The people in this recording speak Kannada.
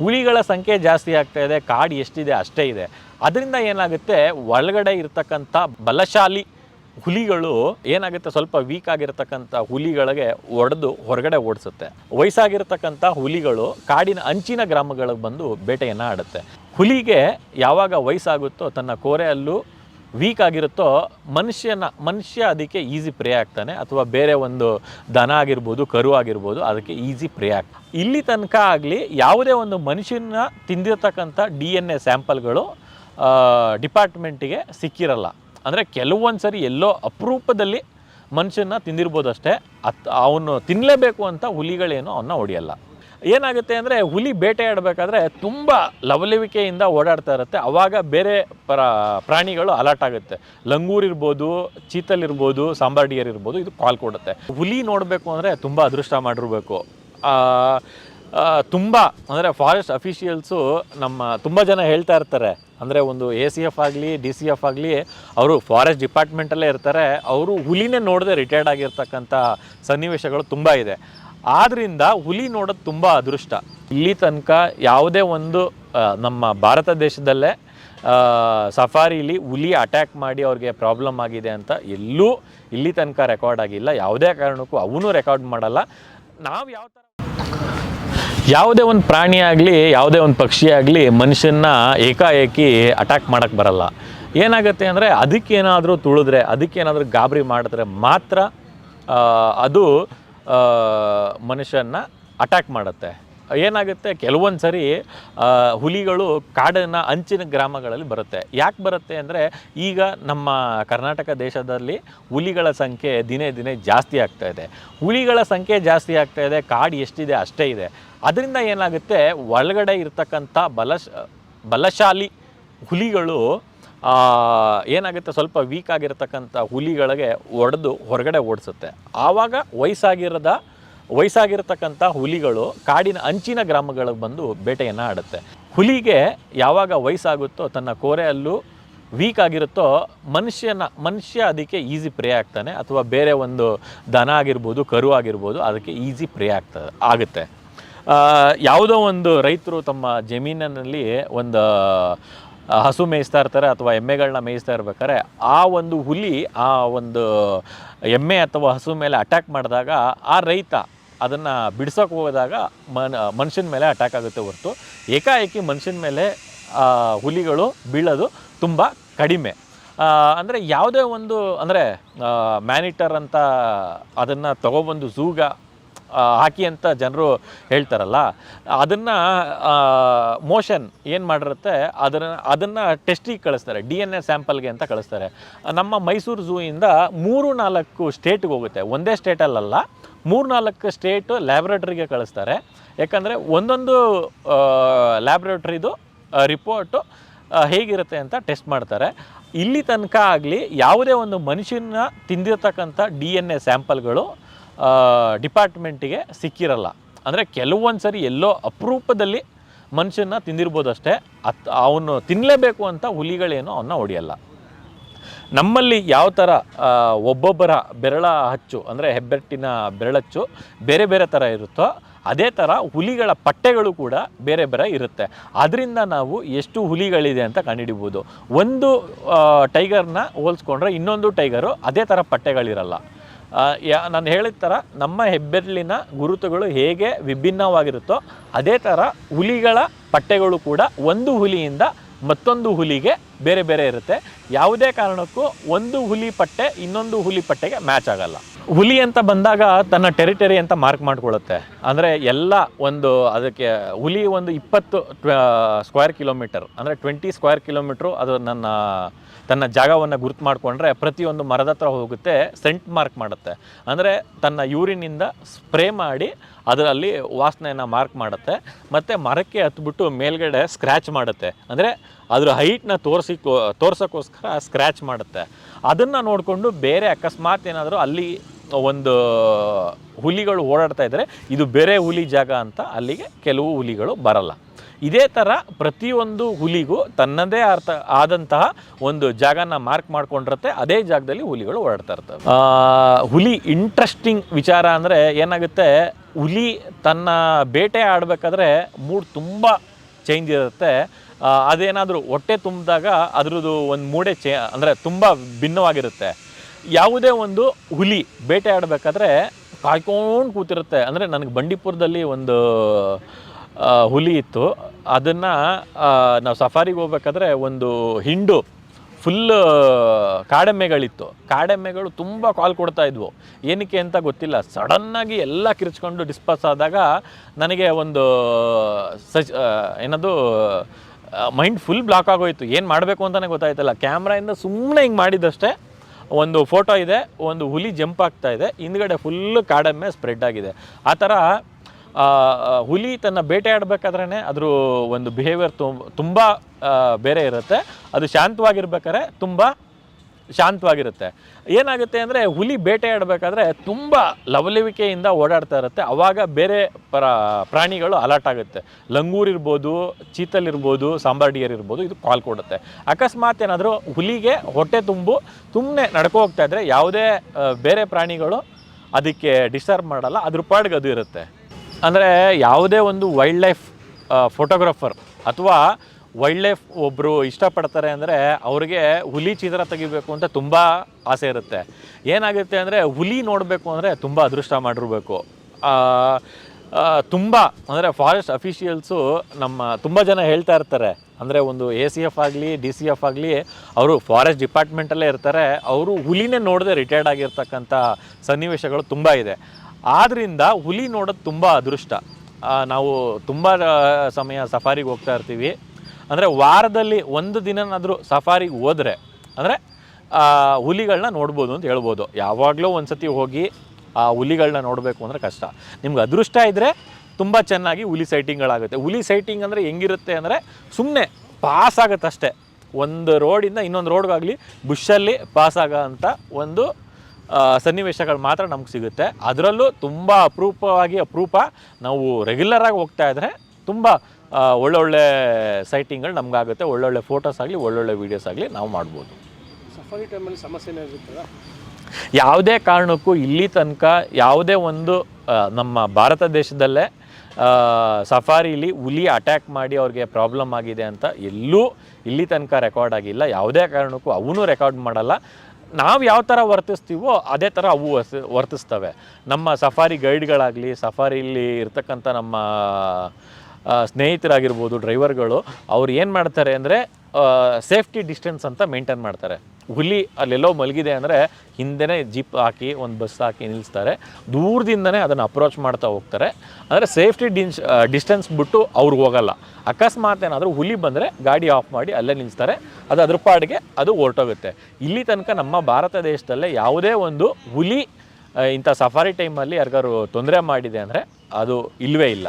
ಹುಲಿಗಳ ಸಂಖ್ಯೆ ಜಾಸ್ತಿ ಆಗ್ತಾ ಇದೆ, ಕಾಡು ಎಷ್ಟಿದೆ ಅಷ್ಟೇ ಇದೆ. ಅದರಿಂದ ಏನಾಗುತ್ತೆ, ಒಳಗಡೆ ಇರ್ತಕ್ಕಂಥ ಬಲಶಾಲಿ ಹುಲಿಗಳು ಏನಾಗುತ್ತೆ, ಸ್ವಲ್ಪ ವೀಕ್ ಆಗಿರ್ತಕ್ಕಂಥ ಹುಲಿಗಳಿಗೆ ಒಡೆದು ಹೊರಗಡೆ ಓಡಿಸುತ್ತೆ. ವಯಸ್ಸಾಗಿರ್ತಕ್ಕಂಥ ಹುಲಿಗಳು ಕಾಡಿನ ಅಂಚಿನ ಗ್ರಾಮಗಳಿಗೆ ಬಂದು ಬೇಟೆಯನ್ನು ಆಡುತ್ತೆ. ಹುಲಿಗೆ ಯಾವಾಗ ವಯಸ್ಸಾಗುತ್ತೋ ತನ್ನ ಕೋರೆಯಲ್ಲೂ ವೀಕ್ ಆಗಿರುತ್ತೋ, ಮನುಷ್ಯನ, ಮನುಷ್ಯ ಅದಕ್ಕೆ ಈಸಿ ಪ್ರೇ ಆಗ್ತಾನೆ, ಅಥವಾ ಬೇರೆ ಒಂದು ದನ ಆಗಿರ್ಬೋದು, ಕರು ಆಗಿರ್ಬೋದು, ಅದಕ್ಕೆ ಈಸಿ ಪ್ರೇ ಆಗ್ ಇಲ್ಲಿ ತನಕ ಆಗಲಿ, ಯಾವುದೇ ಒಂದು ಮನುಷ್ಯನ ತಿಂದಿರತಕ್ಕಂಥ ಡಿ ಎನ್ ಎ ಸ್ಯಾಂಪಲ್ಗಳು ಡಿಪಾರ್ಟ್ಮೆಂಟಿಗೆ ಸಿಕ್ಕಿರಲ್ಲ. ಅಂದರೆ ಕೆಲವೊಂದು ಸರಿ ಎಲ್ಲೋ ಅಪರೂಪದಲ್ಲಿ ಮನುಷ್ಯನ ತಿಂದಿರ್ಬೋದು ಅಷ್ಟೇ ಅತ್, ಅವನು ತಿನ್ನಲೇಬೇಕು ಅಂತ ಹುಲಿಗಳೇನು ಅವನ್ನ ಹೊಡೆಯಲ್ಲ. ಏನಾಗುತ್ತೆ ಅಂದರೆ ಹುಲಿ ಬೇಟೆಯಾಡಬೇಕಾದ್ರೆ ತುಂಬ ಲವಲವಿಕೆಯಿಂದ ಓಡಾಡ್ತಾ ಇರುತ್ತೆ. ಆವಾಗ ಬೇರೆ ಪ್ರ, ಪ್ರಾಣಿಗಳು ಅಲರ್ಟ್ ಆಗುತ್ತೆ. ಲಂಗೂರ್ ಇರ್ಬೋದು, ಚೀತಲ್ ಇರ್ಬೋದು, ಸಾಂಬಾರ್ಡಿಯರ್ ಇರ್ಬೋದು, ಇದು ಕಾಲ್ ಕೊಡುತ್ತೆ ಹುಲಿ ನೋಡಬೇಕು ಅಂದರೆ ತುಂಬ ಅದೃಷ್ಟ ಮಾಡಿರಬೇಕು. ತುಂಬ ಅಂದರೆ ಫಾರೆಸ್ಟ್ ಅಫಿಷಿಯಲ್ಸು ನಮ್ಮ ತುಂಬ ಜನ ಹೇಳ್ತಾ ಇರ್ತಾರೆ. ಅಂದರೆ ಒಂದು ಎ ಸಿ ಎಫ್ ಆಗಲಿ ಡಿ ಸಿ ಎಫ್ ಆಗಲಿ, ಅವರು ಫಾರೆಸ್ಟ್ ಡಿಪಾರ್ಟ್ಮೆಂಟಲ್ಲೇ ಇರ್ತಾರೆ. ಅವರು ಹುಲಿನೇ ನೋಡದೆ ರಿಟೈರ್ಡ್ ಆಗಿರ್ತಕ್ಕಂಥ ಸನ್ನಿವೇಶಗಳು ತುಂಬ ಇದೆ. ಆದ್ದರಿಂದ ಹುಲಿ ನೋಡೋದು ತುಂಬ ಅದೃಷ್ಟ. ಇಲ್ಲಿ ತನಕ ಯಾವುದೇ ಒಂದು ನಮ್ಮ ಭಾರತ ದೇಶದಲ್ಲೇ ಸಫಾರಿಲಿ ಹುಲಿ ಅಟ್ಯಾಕ್ ಮಾಡಿ ಅವ್ರಿಗೆ ಪ್ರಾಬ್ಲಮ್ ಆಗಿದೆ ಅಂತ ಎಲ್ಲೂ ಇಲ್ಲಿ ತನಕ ರೆಕಾರ್ಡ್ ಆಗಿಲ್ಲ. ಯಾವುದೇ ಕಾರಣಕ್ಕೂ ಅವನು ರೆಕಾರ್ಡ್ ಮಾಡಲ್ಲ. ನಾವು ಯಾವ ಥರ ಯಾವುದೇ ಒಂದು ಪ್ರಾಣಿ ಆಗಲಿ, ಯಾವುದೇ ಒಂದು ಪಕ್ಷಿ ಆಗಲಿ ಮನುಷ್ಯನ ಏಕಾಏಕಿ ಅಟ್ಯಾಕ್ ಮಾಡೋಕ್ಕೆ ಬರಲ್ಲ. ಏನಾಗುತ್ತೆ ಅಂದರೆ ಅದಕ್ಕೇನಾದರೂ ತುಳಿದ್ರೆ, ಅದಕ್ಕೇನಾದರೂ ಗಾಬರಿ ಮಾಡಿದ್ರೆ ಮಾತ್ರ ಅದು ಮನುಷ್ಯನ ಅಟ್ಯಾಕ್ ಮಾಡುತ್ತೆ. ಏನಾಗುತ್ತೆ? ಕೆಲವೊಂದು ಸರಿ ಹುಲಿಗಳು ಕಾಡಿನ ಅಂಚಿನ ಗ್ರಾಮಗಳಲ್ಲಿ ಬರುತ್ತೆ. ಯಾಕೆ ಬರುತ್ತೆ ಅಂದರೆ, ಈಗ ನಮ್ಮ ಕರ್ನಾಟಕ ದೇಶದಲ್ಲಿ ಹುಲಿಗಳ ಸಂಖ್ಯೆ ದಿನೇ ದಿನೇ ಜಾಸ್ತಿ ಆಗ್ತಾ ಇದೆ. ಹುಲಿಗಳ ಸಂಖ್ಯೆ ಜಾಸ್ತಿ ಆಗ್ತಾ ಇದೆ, ಕಾಡು ಎಷ್ಟಿದೆ ಅಷ್ಟೇ ಇದೆ. ಅದರಿಂದ ಏನಾಗುತ್ತೆ? ಒಳಗಡೆ ಇರ್ತಕ್ಕಂಥ ಬಲಶ, ಬಲಶಾಲಿ ಹುಲಿಗಳು ಏನಾಗುತ್ತೆ? ಸ್ವಲ್ಪ ವೀಕ್ ಆಗಿರತಕ್ಕಂಥ ಹುಲಿಗಳಿಗೆ ಒಡೆದು ಹೊರಗಡೆ ಓಡಿಸುತ್ತೆ. ಆವಾಗ ವಯಸ್ಸಾಗಿರದ ವಯಸ್ಸಾಗಿರ್ತಕ್ಕಂಥ ಹುಲಿಗಳು ಕಾಡಿನ ಅಂಚಿನ ಗ್ರಾಮಗಳಿಗೆ ಬಂದು ಬೇಟೆಯನ್ನು ಆಡುತ್ತೆ. ಹುಲಿಗೆ ಯಾವಾಗ ವಯಸ್ಸಾಗುತ್ತೋ, ತನ್ನ ಕೋರೆಯಲ್ಲೂ ವೀಕ್ ಆಗಿರುತ್ತೋ, ಮನುಷ್ಯನ, ಮನುಷ್ಯ ಅದಕ್ಕೆ ಈಸಿ ಪ್ರೇ ಆಗ್ತಾನೆ. ಅಥವಾ ಬೇರೆ ಒಂದು ದನ ಆಗಿರ್ಬೋದು, ಕರು ಆಗಿರ್ಬೋದು, ಅದಕ್ಕೆ ಈಸಿ ಪ್ರೇ ಆಗ್ತದೆ ಆಗುತ್ತೆ. ಯಾವುದೋ ಒಂದು ರೈತರು ತಮ್ಮ ಜಮೀನಿನಲ್ಲಿ ಒಂದು ಹಸು ಮೇಯಿಸ್ತಾ ಇರ್ತಾರೆ ಅಥವಾ ಎಮ್ಮೆಗಳನ್ನ ಮೇಯಿಸ್ತಾ ಇರ್ಬೇಕಾದ್ರೆ ಆ ಒಂದು ಹುಲಿ, ಆ ಒಂದು ಎಮ್ಮೆ ಅಥವಾ ಹಸು ಮೇಲೆ ಅಟ್ಯಾಕ್ ಮಾಡಿದಾಗ ಆ ರೈತ ಅದನ್ನು ಬಿಡ್ಸೋಕೆ ಹೋದಾಗ ಮನ್, ಮನುಷ್ಯನ ಮೇಲೆ ಅಟ್ಯಾಕ್ ಆಗುತ್ತೆ ಹೊರತು. ಏಕಾಏಕಿ ಮನುಷ್ಯನ ಮೇಲೆ ಹುಲಿಗಳು ಬೀಳೋದು ತುಂಬ ಕಡಿಮೆ. ಅಂದರೆ ಯಾವುದೇ ಒಂದು, ಅಂದರೆ ಮ್ಯಾನಿಟರ್ ಅಂತ ಅದನ್ನು ತಗೊಬಂದು ಝೂಗ ಹಾಕಿ ಅಂತ ಜನರು ಹೇಳ್ತಾರಲ್ಲ, ಅದನ್ನು ಮೋಷನ್ ಏನು ಮಾಡಿರುತ್ತೆ ಅದರ ಅದನ್ನು ಟೆಸ್ಟಿಗೆ ಕಳಿಸ್ತಾರೆ ಡಿ ಎನ್ ಎ ಸ್ಯಾಂಪಲ್ಗೆ ಅಂತ ಕಳಿಸ್ತಾರೆ. ನಮ್ಮ ಮೈಸೂರು ಝೂಯಿಂದ ಮೂರು ನಾಲ್ಕು ಸ್ಟೇಟ್ಗೆ ಹೋಗುತ್ತೆ. ಒಂದೇ ಸ್ಟೇಟಲ್ಲಲ್ಲ ಮೂರು ನಾಲ್ಕು ಸ್ಟೇಟು ಲ್ಯಾಬ್ರೇಟ್ರಿಗೆ ಕಳಿಸ್ತಾರೆ. ಯಾಕಂದರೆ ಒಂದೊಂದು ಲ್ಯಾಬ್ರೇಟ್ರಿದು ರಿಪೋರ್ಟು ಹೇಗಿರುತ್ತೆ ಅಂತ ಟೆಸ್ಟ್ ಮಾಡ್ತಾರೆ. ಇಲ್ಲಿ ತನಕ ಆಗಲಿ, ಯಾವುದೇ ಒಂದು ಮನುಷ್ಯನ ತಿಂದಿರತಕ್ಕಂಥ ಡಿ ಎನ್ ಎ ಸ್ಯಾಂಪಲ್ಗಳು ಡಿಪಾರ್ಟ್ಮೆಂಟಿಗೆ ಸಿಕ್ಕಿರಲ್ಲ. ಅಂದರೆ ಕೆಲವೊಂದು ಸರಿ ಎಲ್ಲೋ ಅಪರೂಪದಲ್ಲಿ ಮನುಷ್ಯನ ತಿಂದಿರ್ಬೋದು ಅಷ್ಟೇ ಅತ್, ಅವನು ತಿನ್ನಲೇಬೇಕು ಅಂತ ಹುಲಿಗಳೇನು ಅವನ್ನ ಹೊಡೆಯಲ್ಲ. ನಮ್ಮಲ್ಲಿ ಯಾವ ಥರ ಒಬ್ಬೊಬ್ಬರ ಬೆರಳ ಹಚ್ಚು, ಅಂದರೆ ಹೆಬ್ಬೆಟ್ಟಿನ ಬೆರಳಚ್ಚು ಬೇರೆ ಬೇರೆ ಥರ ಇರುತ್ತೋ, ಅದೇ ಥರ ಹುಲಿಗಳ ಪಟ್ಟೆಗಳು ಕೂಡ ಬೇರೆ ಬೇರೆ ಇರುತ್ತೆ. ಅದರಿಂದ ನಾವು ಎಷ್ಟು ಹುಲಿಗಳಿದೆ ಅಂತ ಕಂಡುಹಿಡಿಬೋದು. ಒಂದು ಟೈಗರ್ನ ಹೋಲಿಸ್ಕೊಂಡ್ರೆ ಇನ್ನೊಂದು ಟೈಗರು ಅದೇ ಥರ ಪಟ್ಟೆಗಳಿರಲ್ಲ. ಯಾ, ನಾನು ಹೇಳಿದ ಥರ ನಮ್ಮ ಹೆಬ್ಬೆರಳಿನ ಗುರುತುಗಳು ಹೇಗೆ ವಿಭಿನ್ನವಾಗಿರುತ್ತೋ ಅದೇ ಥರ ಹುಲಿಗಳ ಪಟ್ಟೆಗಳು ಕೂಡ ಒಂದು ಹುಲಿಯಿಂದ ಮತ್ತೊಂದು ಹುಲಿಗೆ ಬೇರೆ ಬೇರೆ ಇರುತ್ತೆ. ಯಾವುದೇ ಕಾರಣಕ್ಕೂ ಒಂದು ಹುಲಿ ಪಟ್ಟೆ ಇನ್ನೊಂದು ಹುಲಿ ಪಟ್ಟೆಗೆ ಮ್ಯಾಚ್ ಆಗಲ್ಲ. ಹುಲಿ ಅಂತ ಬಂದಾಗ ತನ್ನ ಟೆರಿಟರಿ ಅಂತ ಮಾರ್ಕ್ ಮಾಡ್ಕೊಳ್ಳುತ್ತೆ. ಅಂದರೆ ಎಲ್ಲ ಒಂದು ಅದಕ್ಕೆ ಹುಲಿ ಒಂದು ಇಪ್ಪತ್ತು ಸ್ಕ್ವೇರ್ ಕಿಲೋಮೀಟರ್ ಅಂದರೆ ಟ್ವೆಂಟಿ ಸ್ಕ್ವೇರ್ ಕಿಲೋಮೀಟ್ರು ಅದು ನನ್ನ, ತನ್ನ ಜಾಗವನ್ನು ಗುರುತು ಮಾಡಿಕೊಂಡ್ರೆ ಪ್ರತಿಯೊಂದು ಮರದ ಹತ್ರ ಹೋಗುತ್ತೆ ಸೆಂಟ್ ಮಾರ್ಕ್ ಮಾಡುತ್ತೆ. ಅಂದರೆ ತನ್ನ ಯೂರಿನಿಂದ ಸ್ಪ್ರೇ ಮಾಡಿ ಅದರಲ್ಲಿ ವಾಸನೆಯನ್ನು ಮಾರ್ಕ್ ಮಾಡುತ್ತೆ, ಮತ್ತು ಮರಕ್ಕೆ ಹತ್ಬಿಟ್ಟು ಮೇಲ್ಗಡೆ ಸ್ಕ್ರ್ಯಾಚ್ ಮಾಡುತ್ತೆ. ಅಂದರೆ ಅದರ ಹೈಟ್ನ ತೋರಿಸಿ, ತೋರ್ಸೋಕ್ಕೋಸ್ಕರ ಸ್ಕ್ರ್ಯಾಚ್ ಮಾಡುತ್ತೆ. ಅದನ್ನು ನೋಡಿಕೊಂಡು ಬೇರೆ ಅಕಸ್ಮಾತ್ ಏನಾದರೂ ಅಲ್ಲಿ ಒಂದು ಹುಲಿಗಳು ಓಡಾಡ್ತಾ ಇದ್ದರೆ. ಇದು ಬೇರೆ ಹುಲಿ ಜಾಗ ಅಂತ ಅಲ್ಲಿಗೆ ಕೆಲವು ಹುಲಿಗಳು ಬರಲ್ಲ. ಇದೇ ಥರ ಪ್ರತಿಯೊಂದು ಹುಲಿಗೂ ತನ್ನದೇ ಅರ್ಥ ಆದಂತಹ ಒಂದು ಜಾಗನ ಮಾರ್ಕ್ ಮಾಡ್ಕೊಂಡಿರುತ್ತೆ. ಅದೇ ಜಾಗದಲ್ಲಿ ಹುಲಿಗಳು ಓಡಾಡ್ತಾ ಇರ್ತವೆ. ಹುಲಿ ಇಂಟ್ರೆಸ್ಟಿಂಗ್ ವಿಚಾರ ಅಂದರೆ ಏನಾಗುತ್ತೆ? ಹುಲಿ ತನ್ನ ಬೇಟೆ ಆಡಬೇಕಾದ್ರೆ ಮೂಡ್ ತುಂಬ ಚೇಂಜ್ ಇರುತ್ತೆ. ಅದೇನಾದರೂ ಹೊಟ್ಟೆ ತುಂಬಿದಾಗ ಅದರದ್ದು ಒಂದು ಮೂಡೆ ಚೇ ಅಂದರೆ ತುಂಬ ಭಿನ್ನವಾಗಿರುತ್ತೆ. ಯಾವುದೇ ಒಂದು ಹುಲಿ ಬೇಟೆ ಆಡಬೇಕಾದ್ರೆ ಕಾಯ್ಕೊಂಡು ಕೂತಿರುತ್ತೆ. ಅಂದರೆ ನನಗೆ ಬಂಡೀಪುರದಲ್ಲಿ ಒಂದು ಹುಲಿ ಇತ್ತು. ಅದನ್ನು ನಾವು ಸಫಾರಿಗೆ ಹೋಗ್ಬೇಕಾದ್ರೆ ಒಂದು ಹಿಂಡು ಫುಲ್ ಕಾಡೆಮ್ಮೆಗಳಿತ್ತು. ಕಾಡೆಮ್ಮೆಗಳು ತುಂಬ ಕಾಲ್ ಕೊಡ್ತಾ ಇದ್ವು. ಏನಕ್ಕೆ ಅಂತ ಗೊತ್ತಿಲ್ಲ. ಸಡನ್ನಾಗಿ ಎಲ್ಲ ಕಿರ್ಚ್ಕೊಂಡು ಡಿಸ್ಪಸ್ ಆದಾಗ ನನಗೆ ಒಂದು ಸಜ್ ಏನದು ಮೈಂಡ್ ಫುಲ್ ಬ್ಲಾಕ್ ಆಗೋಯ್ತು. ಏನು ಮಾಡಬೇಕು ಅಂತಲೇ ಗೊತ್ತಾಯ್ತಲ್ಲ. ಕ್ಯಾಮ್ರಾಯಿಂದ ಸುಮ್ಮನೆ ಹಿಂಗೆ ಮಾಡಿದಷ್ಟೇ ಒಂದು ಫೋಟೋ ಇದೆ, ಒಂದು ಹುಲಿ ಜಂಪ್ ಆಗ್ತಾ ಇದೆ, ಹಿಂದ್ಗಡೆ ಫುಲ್ಲು ಕಾಡೆಮ್ಮೆ ಸ್ಪ್ರೆಡ್ ಆಗಿದೆ. ಆ ಥರ ಹುಲಿ ತನ್ನ ಬೇಟೆ ಆಡಬೇಕಾದ್ರೇ ಅದ್ರ ಒಂದು ಬಿಹೇವಿಯರ್ ತುಂಬ ಬೇರೆ ಇರುತ್ತೆ. ಅದು ಶಾಂತವಾಗಿರ್ಬೇಕಾದ್ರೆ ತುಂಬ ಶಾಂತವಾಗಿರುತ್ತೆ. ಏನಾಗುತ್ತೆ ಅಂದರೆ ಹುಲಿ ಬೇಟೆ ಆಡಬೇಕಾದ್ರೆ ತುಂಬ ಲವಲವಿಕೆಯಿಂದ ಓಡಾಡ್ತಾ ಇರುತ್ತೆ. ಆವಾಗ ಬೇರೆ ಪ್ರ, ಪ್ರಾಣಿಗಳು ಅಲರ್ಟ್ ಆಗುತ್ತೆ. ಲಂಗೂರ್ ಇರ್ಬೋದು, ಚೀತಲ್ ಇರ್ಬೋದು ಸಾಂಬಾರ್ಡಿಯರ್ ಇರ್ಬೋದು, ಇದು ಕಾಲ್ ಕೊಡುತ್ತೆ. ಅಕಸ್ಮಾತ್ ಏನಾದರೂ ಹುಲಿಗೆ ಹೊಟ್ಟೆ ತುಂಬು ಸುಮ್ಮನೆ ನಡ್ಕೋ ಹೋಗ್ತಾ ಇದ್ರೆ ಯಾವುದೇ ಬೇರೆ ಪ್ರಾಣಿಗಳು ಅದಕ್ಕೆ ಡಿಸ್ಟರ್ಬ್ ಮಾಡಲ್ಲ. ಅದ್ರ ಪಾಡ್ಗೆ ಅದು ಇರುತ್ತೆ. ಅಂದರೆ ಯಾವುದೇ ಒಂದು ವೈಲ್ಡ್ ಲೈಫ್ ಫೋಟೋಗ್ರಾಫರ್ ಅಥವಾ ವೈಲ್ಡ್ ಲೈಫ್ ಒಬ್ಬರು ಇಷ್ಟಪಡ್ತಾರೆ ಅಂದರೆ ಅವ್ರಿಗೆ ಹುಲಿ ಚಿತ್ರ ತೆಗಿಬೇಕು ಅಂತ ತುಂಬ ಆಸೆ ಇರುತ್ತೆ. ಏನಾಗುತ್ತೆ ಅಂದರೆ ಹುಲಿ ನೋಡಬೇಕು ಅಂದರೆ ತುಂಬ ಅದೃಷ್ಟ ಮಾಡಿರಬೇಕು. ತುಂಬ ಅಂದರೆ ಫಾರೆಸ್ಟ್ ಅಫಿಷಿಯಲ್ಸು ನಮ್ಮ ತುಂಬ ಜನ ಹೇಳ್ತಾ ಇರ್ತಾರೆ. ಅಂದರೆ ಒಂದು ಎ ಸಿ ಎಫ್ ಆಗಲಿ ಡಿ ಸಿ ಎಫ್ ಆಗಲಿ ಅವರು ಫಾರೆಸ್ಟ್ ಡಿಪಾರ್ಟ್ಮೆಂಟಲ್ಲೇ ಇರ್ತಾರೆ. ಅವರು ಹುಲಿನೇ ನೋಡದೆ ರಿಟೈರ್ಡ್ ಆಗಿರ್ತಕ್ಕಂಥ ಸನ್ನಿವೇಶಗಳು ತುಂಬ ಇದೆ. ಆದ್ದರಿಂದ ಹುಲಿ ನೋಡೋದು ತುಂಬ ಅದೃಷ್ಟ. ನಾವು ತುಂಬ ಸಮಯ ಸಫಾರಿಗೆ ಹೋಗ್ತಾ ಇರ್ತೀವಿ. ಅಂದರೆ ವಾರದಲ್ಲಿ ಒಂದು ದಿನನಾದರೂ ಸಫಾರಿಗೆ ಹೋದರೆ, ಅಂದರೆ ಹುಲಿಗಳನ್ನ ನೋಡ್ಬೋದು ಅಂತ ಹೇಳ್ಬೋದು. ಯಾವಾಗಲೂ ಒಂದು ಸತಿ ಹೋಗಿ, ಆ ಹುಲಿಗಳನ್ನ ನೋಡಬೇಕು ಅಂದರೆ ಕಷ್ಟ. ನಿಮ್ಗೆ ಅದೃಷ್ಟ ಇದ್ದರೆ ತುಂಬ ಚೆನ್ನಾಗಿ ಹುಲಿ ಸೈಟಿಂಗ್ಗಳಾಗುತ್ತೆ ಹುಲಿ ಸೈಟಿಂಗ್ ಅಂದರೆ ಹೆಂಗಿರುತ್ತೆ ಅಂದರೆ ಸುಮ್ಮನೆ ಪಾಸ್ ಆಗುತ್ತೆ ಅಷ್ಟೇ. ಒಂದು ರೋಡಿಂದ ಇನ್ನೊಂದು ರೋಡ್ಗಾಗಲಿ ಬುಷಲ್ಲಿ ಪಾಸ್ ಆಗೋ ಅಂಥ ಒಂದು ಸನ್ನಿವೇಶಗಳು ಮಾತ್ರ ನಮ್ಗೆ ಸಿಗುತ್ತೆ. ಅದರಲ್ಲೂ ತುಂಬ ಅಪರೂಪವಾಗಿ ಅಪರೂಪ ನಾವು ರೆಗ್ಯುಲರಾಗಿ ಹೋಗ್ತಾ ಇದ್ದರೆ ತುಂಬ ಒಳ್ಳೊಳ್ಳೆ ಸೈಟಿಂಗ್ಗಳು ನಮಗಾಗುತ್ತೆ. ಒಳ್ಳೊಳ್ಳೆ ಫೋಟೋಸ್ ಆಗಲಿ ಒಳ್ಳೊಳ್ಳೆ ವೀಡಿಯೋಸ್ ಆಗಲಿ ನಾವು ಮಾಡ್ಬೋದು. ಸಫಾರಿ ಟೈಮಲ್ಲಿ ಸಮಸ್ಯೆ ಏನಾಗಿರ್ತದ ಯಾವುದೇ ಕಾರಣಕ್ಕೂ ಇಲ್ಲಿ ತನಕ ಯಾವುದೇ ಒಂದು ನಮ್ಮ ಭಾರತ ದೇಶದಲ್ಲೇ ಸಫಾರಿಲಿ ಹುಲಿ ಅಟ್ಯಾಕ್ ಮಾಡಿ ಅವ್ರಿಗೆ ಪ್ರಾಬ್ಲಮ್ ಆಗಿದೆ ಅಂತ ಎಲ್ಲೂ ಇಲ್ಲಿ ತನಕ ರೆಕಾರ್ಡ್ ಆಗಿಲ್ಲ. ಯಾವುದೇ ಕಾರಣಕ್ಕೂ ಅವನು ರೆಕಾರ್ಡ್ ಮಾಡಲ್ಲ. ನಾವು ಯಾವ ಥರ ವರ್ತಿಸ್ತೀವೋ ಅದೇ ಥರ ಅವು ವರ್ತಿ ವರ್ತಿಸ್ತವೆ. ನಮ್ಮ ಸಫಾರಿ ಗೈಡ್ಗಳಾಗಲಿ ಸಫಾರಿಲಿ ಇರ್ತಕ್ಕಂಥ ನಮ್ಮ ಸ್ನೇಹಿತರಾಗಿರ್ಬೋದು ಡ್ರೈವರ್ಗಳು, ಅವ್ರು ಏನು ಮಾಡ್ತಾರೆ ಅಂದರೆ ಸೇಫ್ಟಿ ಡಿಸ್ಟೆನ್ಸ್ ಅಂತ ಮೇಂಟೈನ್ ಮಾಡ್ತಾರೆ. ಹುಲಿ ಅಲ್ಲೆಲ್ಲೋ ಮಲಗಿದೆ ಅಂದರೆ ಹಿಂದೆನೇ ಜೀಪ್ ಹಾಕಿ, ಒಂದು ಬಸ್ ಹಾಕಿ ನಿಲ್ಲಿಸ್ತಾರೆ ದೂರದಿಂದನೇ ಅದನ್ನು ಅಪ್ರೋಚ್ ಮಾಡ್ತಾ ಹೋಗ್ತಾರೆ. ಅಂದರೆ ಸೇಫ್ಟಿ ಡಿನ್ಸ್ ಡಿಸ್ಟೆನ್ಸ್ ಬಿಟ್ಟು ಅವ್ರಿಗೆ ಹೋಗಲ್ಲ. ಅಕಸ್ಮಾತ್ ಏನಾದರೂ ಹುಲಿ ಬಂದರೆ ಗಾಡಿ ಆಫ್ ಮಾಡಿ ಅಲ್ಲೇ ನಿಲ್ಲಿಸ್ತಾರೆ ಅದು ಅದ್ರ ಪಾಡಿಗೆ ಅದು ಹೊರಟೋಗುತ್ತೆ. ಇಲ್ಲಿ ತನಕ ನಮ್ಮ ಭಾರತ ದೇಶದಲ್ಲೇ ಯಾವುದೇ ಒಂದು ಹುಲಿ ಇಂಥ ಸಫಾರಿ ಟೈಮಲ್ಲಿ ಯಾರಿಗಾರು ತೊಂದರೆ ಮಾಡಿದೆ ಅಂದರೆ ಅದು ಇಲ್ಲವೇ ಇಲ್ಲ.